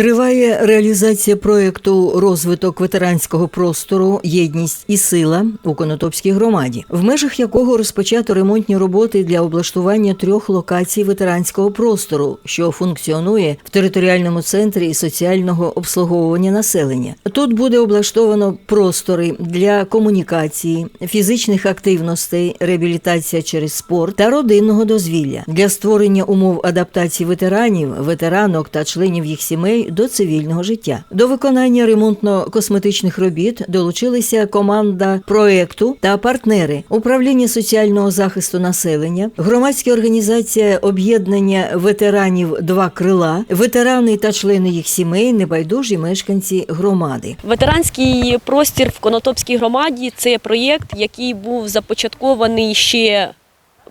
Триває реалізація проєкту розвиток ветеранського простору Єдність і сила у Конотопській громаді, в межах якого розпочато ремонтні роботи для облаштування трьох локацій ветеранського простору, що функціонує в територіальному центрі соціального обслуговування населення. Тут буде облаштовано простори для комунікації, фізичних активностей, реабілітація через спорт та родинного дозвілля для створення умов адаптації ветеранів, ветеранок та членів їх сімей до цивільного життя. До виконання ремонтно-косметичних робіт долучилися команда проекту та партнери управління соціального захисту населення, громадська організація об'єднання ветеранів Два крила, ветерани та члени їх сімей, небайдужі мешканці громади. Ветеранський простір в Конотопській громаді це проєкт, який був започаткований ще.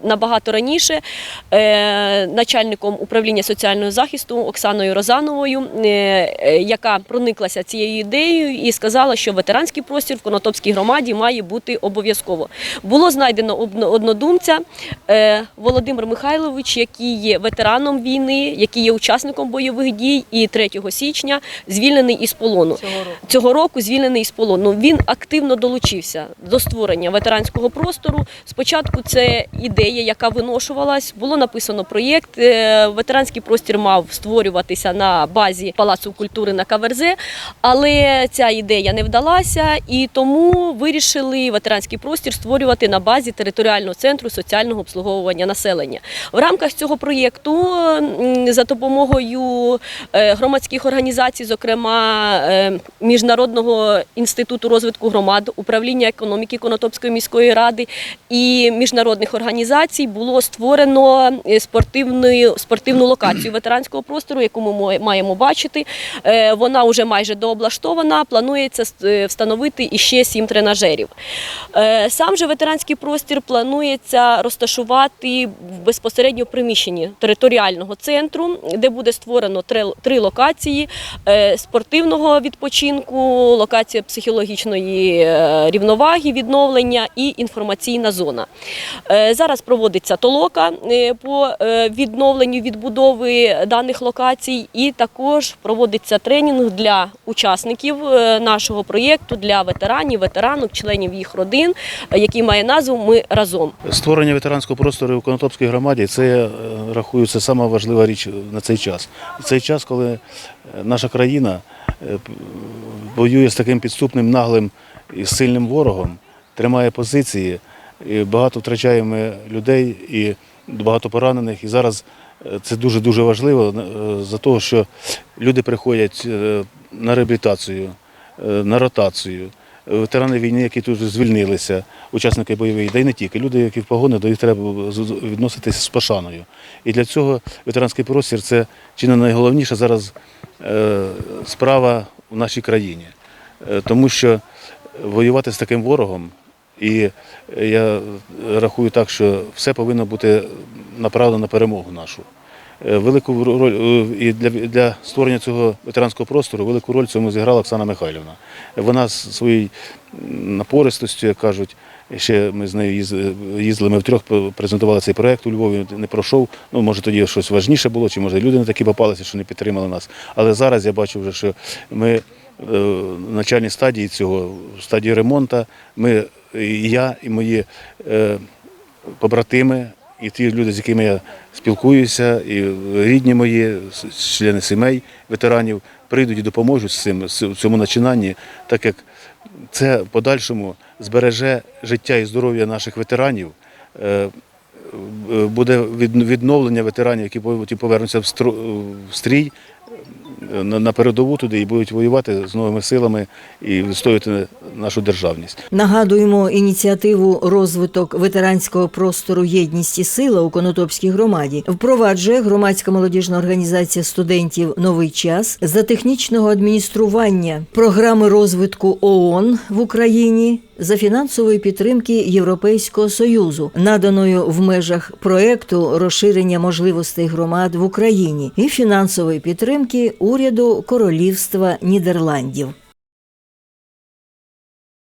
Набагато раніше е, начальником управління соціального захисту Оксаною Розановою, е, е, яка прониклася цією ідеєю і сказала, що ветеранський простір в Конотопській громаді має бути обов'язково. Було знайдено однодумця Володимир Михайлович, який є ветераном війни, який є учасником бойових дій, і 3 січня звільнений із полону цього року звільнений із полону. Він активно долучився до створення ветеранського простору. Спочатку це ідея, яка виношувалась. Було написано проєкт. Е, Ветеранський простір мав створюватися на базі Палацу культури на Каверзе, але ця ідея не вдалася, і тому вирішили ветеранський простір створювати на базі територіального центру соціального обслуговування населення. В рамках цього проєкту за допомогою е, громадських організацій, зокрема е, Міжнародного інституту розвитку громад, управління економіки Конотопської міської ради і міжнародних організацій було створено е, спортивну, спортивну локацію ветеранського простору, яку ми маємо бачити. Е, Вона вже майже дооблаштована. Планується е, встановити іще сім тренажерів. Сам же ветеранський простір планується розташувати в безпосередньо приміщенні територіального центру, де буде створено три, локації спортивного відпочинку, локація психологічної рівноваги, відновлення і інформаційна зона. Зараз проводиться толока е, по е, відновленню відбудови даних локацій, і також проводиться тренінг для учасників е, нашого проєкту, для ветеранів, ветеранок, членів їх родин, який має назву Ми разом. Створення ветеранського простору у Конотопській громаді це я рахую, це сама важлива річ на цей час. Цей час, коли наша країна воює з таким підступним, наглим і сильним ворогом, тримає позиції, і багато втрачаємо людей і багато поранених. І зараз е, це дуже дуже важливо е, за того, що люди приходять е, на реабілітацію, на ротацію. Ветерани війни, які тут звільнилися, учасники бойових, да й не тільки. Люди, які в погони, до їх треба відноситися з пошаною. І для цього ветеранський простір це чи не найголовніша зараз справа в нашій країні. Тому що воювати з таким ворогом, і я рахую так, що все повинно бути направлено на перемогу нашу. Е, Велику роль е, і для, для створення цього ветеранського простору велику роль цьому зіграла Оксана Михайлівна. Вона своєю напористостю, як кажуть, ще ми з нею їздили, ми втрьох презентували цей проєкт у Львові, не пройшов. Ну, може, тоді щось важніше було, чи може люди не такі попалися, що не підтримали нас. Але зараз я бачу вже, що ми е, в начальній стадії цього, в стадії ремонту, ми, і я, і мої е, побратими, і ті люди, з якими я спілкуюся, і рідні мої, члени сімей, ветеранів, прийдуть і допоможуть з цим, в цьому начинанні, так як це в подальшому збереже життя і здоров'я наших ветеранів. е, е, Буде відновлення ветеранів, які повернуться в стрій е, на передову туди і будуть воювати з новими силами і відстоювати нашу державність. Нагадуємо ініціативу розвиток ветеранського простору єдність і сила у Конотопській громаді. Впроваджує громадська молодіжна організація студентів Новий час за технічного адміністрування програми розвитку ООН в Україні за фінансової підтримки Європейського союзу, наданою в межах проекту розширення можливостей громад в Україні і фінансової підтримки уряду Королівства Нідерландів.